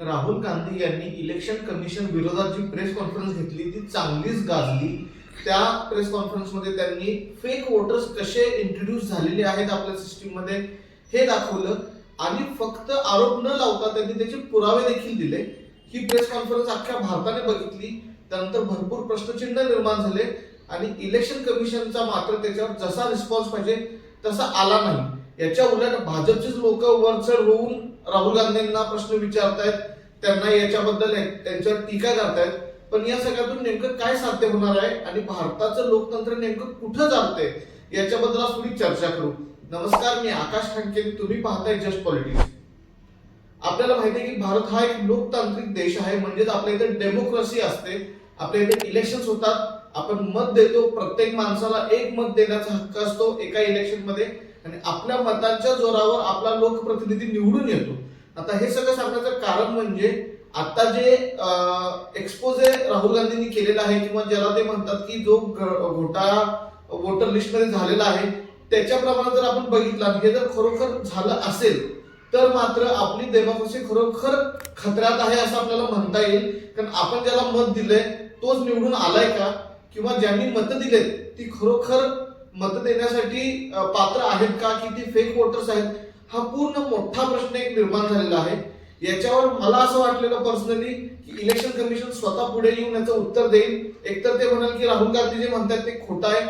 राहुल गांधी यांनी election commission विरोधात जी press conference घेतली ती चांगलीच गाजली. त्या प्रेस कॉन्फरन्समध्ये त्यांनी फेक वोटर्स कसे इंट्रोड्यूस झालेले आहेत आपल्या सिस्टीममध्ये हे दाखवलं. आणि फक्त आरोप न लावता त्यांनी त्याचे पुरावे देखील दिले. ही प्रेस कॉन्फरन्स अख्ख्या भारताने बघितली. त्यानंतर भरपूर प्रश्नचिन्ह निर्माण झाले. आणि इलेक्शन कमिशनचा मात्र त्याच्यावर जसा रिस्पॉन्स पाहिजे तसा आला नाही. याच्या उलट भाजपचेच लोक वरचढ होऊन राहुल गांधींना प्रश्न विचारतायत त्यांना याच्याबद्दल त्यांच्यावर टीका करतायत. पण या सगळ्यातून नेमकं काय साध्य होणार आहे आणि भारताचं लोकतंत्र नेमकं कुठं जाते याच्याबद्दल आज थोडी चर्चा करू. नमस्कार मी आकाश खानके. तुम्ही पाहताय जस्ट पॉलिटिक्स. आपल्याला माहिती आहे की भारत हा एक लोकतांत्रिक देश आहे म्हणजेच आपल्या इथे डेमोक्रेसी असते. आपल्या इथे इलेक्शन होतात. आपण मत देतो. प्रत्येक माणसाला एक मत देण्याचा हक्क असतो एका इलेक्शनमध्ये आणि आपल्या मतांच्या जोरावर आपला लोकप्रतिनिधी निवडून येतो. आता हे सगळं सांगण्याचं कारण म्हणजे आता जे एक्सपोजे राहुल गांधींनी केलेला आहे किंवा ज्याला ते म्हणतात की जो घ- घोटाळा वोटर लिस्टमध्ये झालेला आहे त्याच्याप्रमाणे जर आपण बघितलं हे जर खरोखर झालं असेल तर मात्र आपली डेमोक्रेसी खरोखर खतऱ्यात आहे असं आपल्याला म्हणता येईल. कारण आपण ज्याला मत दिलंय तोच निवडून आलाय का? किंवा ज्यांनी मतं दिलेत ती खरोखर मत देण्यासाठी पात्र आहेत का की ती फेक वोटर्स आहेत हा पूर्ण मोठा प्रश्न एक निर्माण झालेला आहे. याच्यावर मला असं वाटलेलं पर्सनली की इलेक्शन कमिशन स्वतः पुढे येऊन याचं उत्तर देईल. एकतर ते म्हणाल की राहुल गांधी जे म्हणतात ते खोटं आहे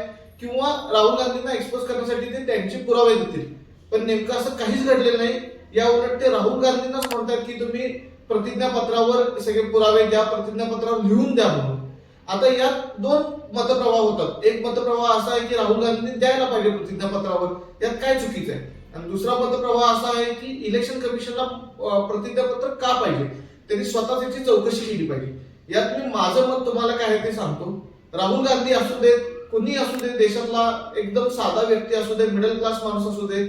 किंवा राहुल गांधींना एक्सपोज करण्यासाठी ते त्यांचे पुरावे देतील. पण नेमकं असं काहीच घडलेलं नाही. या उलट ते राहुल गांधींनाच म्हणतात की तुम्ही प्रतिज्ञापत्रावर सगळे पुरावे द्या प्रतिज्ञापत्रावर लिहून द्या म्हणून. आता यात दोन मतप्रवाह होतात. एक मतप्रवाह असा आहे की राहुल गांधी द्यायला पाहिजे प्रतिज्ञापत्रावर. यात काय चुकीचं आहे? आणि दुसरा मतप्रवाह असा आहे की इलेक्शन कमिशनला प्रतिज्ञापत्र का पाहिजे? त्यांनी स्वतः त्याची चौकशी केली पाहिजे. यात मी माझं मत तुम्हाला काय आहे ते सांगतो. राहुल गांधी असू देत कुणी असू दे देशातला एकदम साधा व्यक्ती असू दे मिडल क्लास माणूस असू दे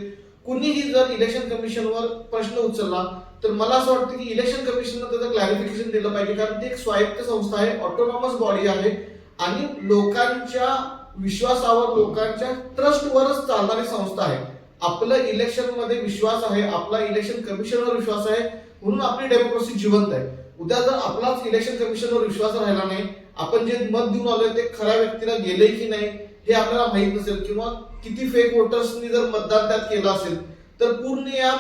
कुणीही जर इलेक्शन कमिशनवर प्रश्न उचलला तर मला असं वाटतं की इलेक्शन कमिशननं त्याचं क्लॅरिफिकेशन दिलं पाहिजे. कारण ती एक स्वायत्त संस्था आहे ऑटोनॉमस बॉडी आहे. आणि लोकांच्या विश्वासावर लोकांच्या ट्रस्टवरच चालणारी संस्था आहे. आपलं इलेक्शनमध्ये विश्वास आहे आपला इलेक्शन कमिशनवर विश्वास आहे म्हणून आपली डेमोक्रेसी जिवंत आहे. उद्या जर आपलाच इलेक्शन कमिशनवर विश्वास राहिला नाही आपण जे मत देऊन आलोय ते खऱ्या व्यक्तीला गेले की नाही हे आपल्याला माहीत नसेल. किंवा किती फेक वोटर्सनी जर मतदान त्यात केलं असेल तर पूर्ण या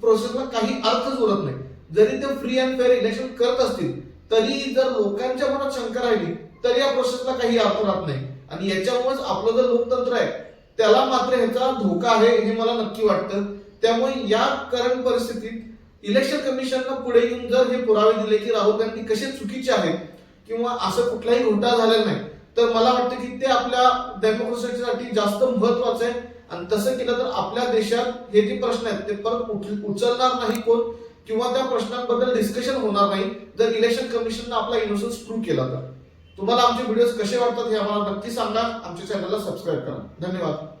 प्रोसेसला काही अर्थच उरत नाही. जरी ते फ्री अँड फेअर इलेक्शन करत असतील तरी जर लोकांच्या मनात शंका राहिली तर या प्रोसेसला काही अर्थ राहत नाही. आणि याच्यामुळेच आपलं जर लोकतंत्र आहे त्याला मात्र ह्याचा धोका आहे हे मला नक्की वाटतं. त्यामुळे या करंट परिस्थितीत इलेक्शन कमिशननं पुढे येऊन जर हे पुरावे दिले की राहुल गांधी कसे चुकीचे आहेत किंवा असं कुठलाही घोटाळा झालेला नाही तर मला वाटतं की ते आपल्या डेमोक्रेसीसाठी जास्त महत्वाचं आहे. आणि तसं केलं तर आपल्या देशात हे जे प्रश्न आहेत ते परत उचलणार नाही कोण. किंवा त्या प्रश्नांबद्दल डिस्कशन होणार नाही जर इलेक्शन कमिशननं आपला इनोसन्स प्रूव्ह केला तर. तुम्हाला आमचे व्हिडिओज कसे वाटतात हे आम्हाला नक्की सांगा. आमच्या चॅनलला सबस्क्राईब करा. धन्यवाद.